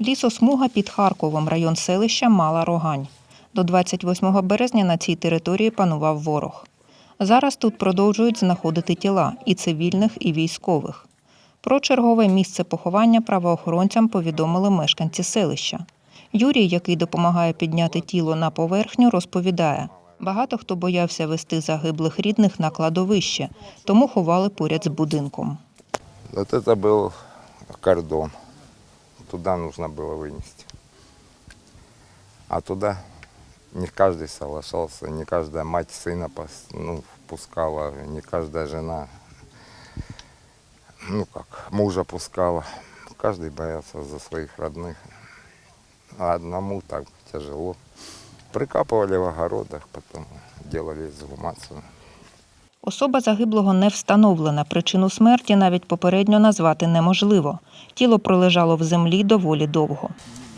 Лісосмуга під Харковом, район селища Мала Рогань. До 28 березня на цій території панував ворог. Зараз тут продовжують знаходити тіла і цивільних, і військових. Про чергове місце поховання правоохоронцям повідомили мешканці селища. Юрій, який допомагає підняти тіло на поверхню, розповідає: багато хто боявся вести загиблих рідних на кладовище, тому ховали поряд з будинком. Это был кордон. Туда нужно было вынести. А туда не каждый соглашался, не каждая мать сына ну, впускала, не каждая жена, ну как, мужа пускала. Каждый боялся за своих родных. А одному так тяжело. Прикапывали в огородах, потом делали эксгумацию. Особа загиблого не встановлена. Причину смерті навіть попередньо назвати неможливо. Тіло пролежало в землі доволі довго.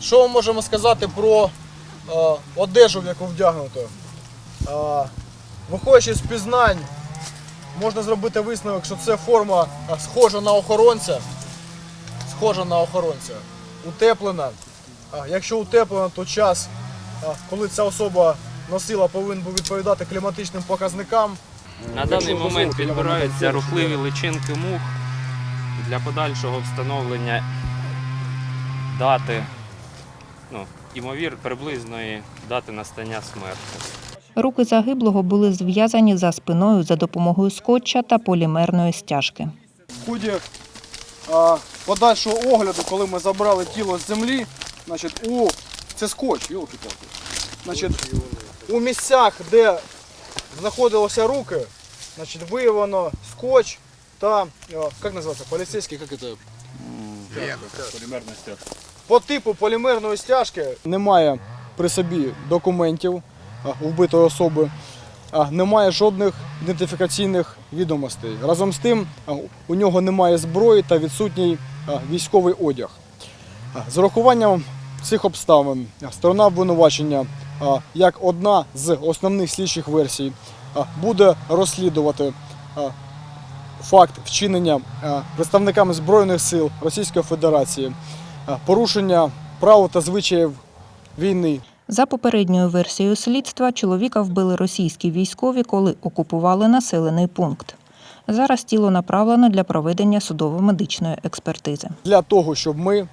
Що ми можемо сказати про е, одежу, в яку вдягнуто? Е, виходячи з пізнань, можна зробити висновок, що це форма е, схожа на охоронця. Схожа на охоронця. Утеплена. Е, якщо утеплена, то час, е, коли ця особа носила, повинен був відповідати кліматичним показникам. На даний момент відбираються рухливі личинки мух для подальшого встановлення дати, ну, імовір, приблизної дати настання смерті. Руки загиблого були зв'язані за спиною за допомогою скотча та полімерної стяжки. В ході подальшого огляду, коли ми забрали тіло з землі, значить, у це скотч, Значить, у місцях, де знаходилися руки, значить, виявлено скотч та, а, як називається, поліцейський, як це? По типу полімерної стяжки немає при собі документів вбитої особи, немає жодних ідентифікаційних відомостей. Разом з тим, у нього немає зброї та відсутній військовий одяг. З урахуванням цих обставин сторона обвинувачення, як одна з основних слідчих версій, буде розслідувати факт вчинення представниками Збройних сил Російської Федерації порушення прав та звичаїв війни. За попередньою версією слідства, чоловіка вбили російські військові, коли окупували населений пункт. Зараз тіло направлено для проведення судово-медичної експертизи. для того, щоб ми,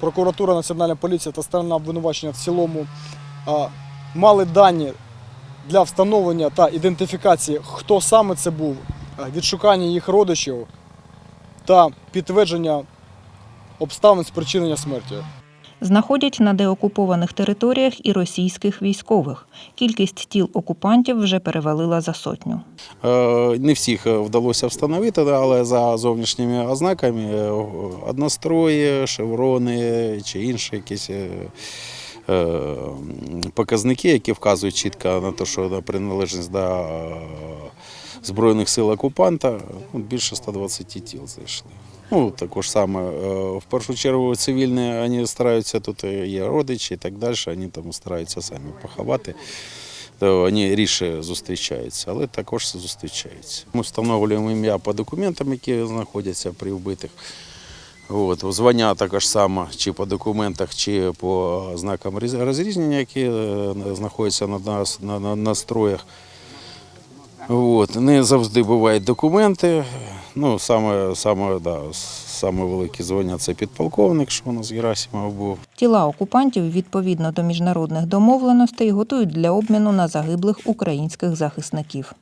прокуратура, Національна поліція та сторона обвинувачення в цілому мали дані для встановлення та ідентифікації, хто саме це був, відшукання їх родичів та підтвердження обставин спричинення смерті. Знаходять на деокупованих територіях і російських військових. Кількість тіл окупантів вже перевалила за сотню. Е, Не всіх е, вдалося встановити, але за зовнішніми ознаками е, однострої, шеврони чи інші якісь е, е, показники, які вказують чітко на те, що на приналежність до е, Збройних сил окупанта, ну, більше 120 тіл знайшли. Ну, також саме, е, в першу чергу цивільні вони стараються, тут є родичі і так далі, вони там стараються самі поховати то вони рідше зустрічаються, але також зустрічаються. Ми встановлюємо ім'я по документам, які знаходяться при вбитих. От, звання також само, чи по документах, чи по знакам розрізнення, які е, знаходяться на, нас, на, на, на строях. От, не завжди бувають документи. Ну, саме, саме, да, саме велике звання це підполковник, що у нас Герасимов був. Тіла окупантів відповідно до міжнародних домовленостей готують для обміну на загиблих українських захисників.